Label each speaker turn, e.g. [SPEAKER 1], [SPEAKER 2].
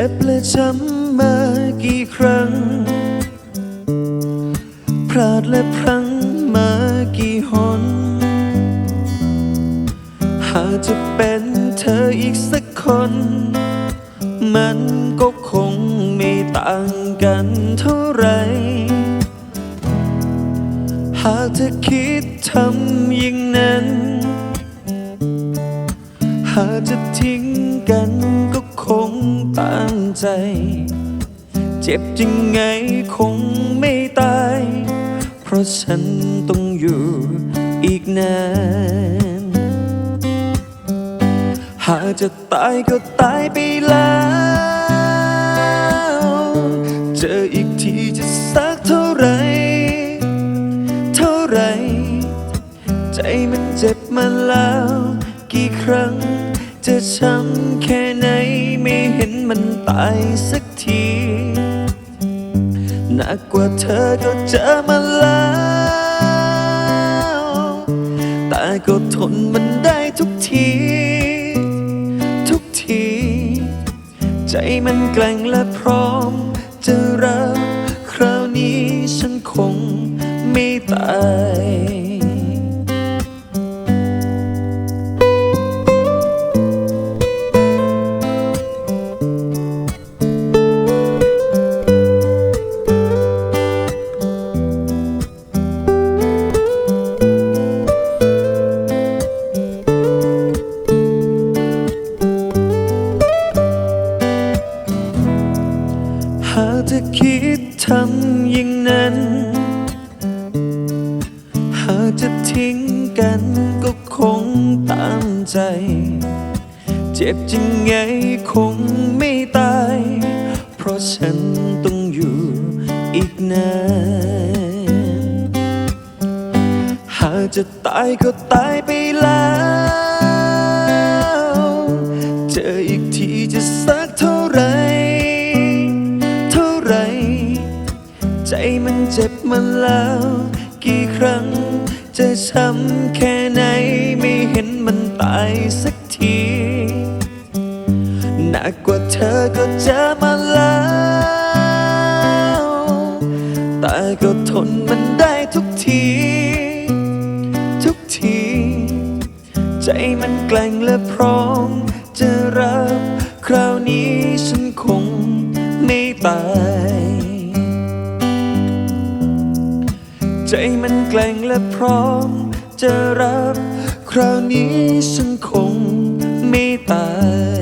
[SPEAKER 1] ็บและช้ำมากี่ครั้ง พลาดและพลั้งมากี่หน หากจะเป็นเธออีกสักคน มันก็คงไม่ต่างกันเท่าไร หากเธอคิดทำอย่างนั้น หากจะทิ้งกัน ตั้งใจ เจ็บยังไงคงไม่ตาย เพราะฉันต้องอยู่อีกนาน หากจะตายก็ตายไปแล้ว เจออีกทีจะสักเท่าไหรเท่าไหรใจมันเจ็บมาแล้ว กี่ครั้งจะช้ำแค่ไหน มันตายสักทีหนักกว่าเธอก็เจอมาแล้ว แต่ก็ทนมันได้ทุกที ทุกที ใจมันแกล่งและพร้อม จะรับ คราวนี้ฉันคงไม่ตาย หาคิดทำอย่างนั้น หากจะทิ้งกันก็คงตามใจ เจ็บจังไงคงไม่ตาย เพราะฉันต้องอยู่อีกนานหากจะตายก็ตายไปแล้ว เจออีกทีจะสักเท่า เจ็บมาแล้ว กี่ครั้ง จะช้ำแค่ไหน ไม่เห็นมันตายสักทีหนักกว่าเธอก็เจอมาแล้ว แต่ก็ทนมันได้ทุกที ทุกที ใจมันแกล่งและพร้อม จะรับ คราวนี้ฉันคงไม่ตาย ใจมันแกล่งและพร้อม จะรับ คราวนี้ฉันคงไม่ตาย